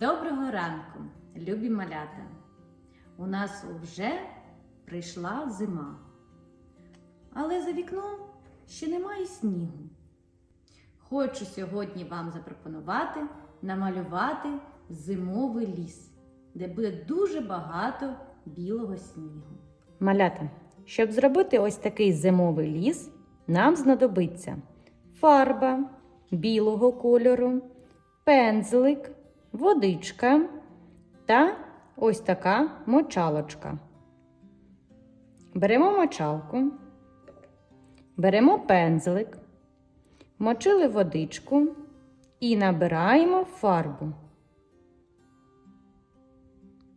Доброго ранку, любі малята! У нас вже прийшла зима, але за вікном ще немає снігу. Хочу сьогодні вам запропонувати намалювати зимовий ліс, де буде дуже багато білого снігу. Малята, щоб зробити ось такий зимовий ліс, нам знадобиться фарба білого кольору, пензлик, водичка та ось така мочалочка. Беремо мочалку, беремо пензлик, мочили водичку і набираємо фарбу.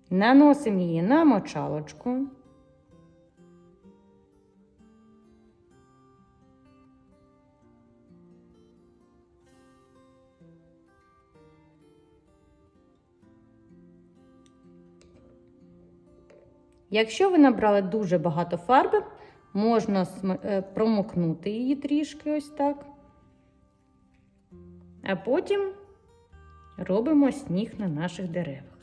Наносимо її на мочалочку. Якщо ви набрали дуже багато фарби, можна е, промокнути її трішки ось так. А потім робимо сніг на наших деревах.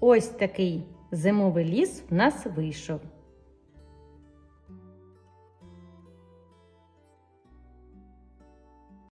Ось такий зимовий ліс в нас вийшов.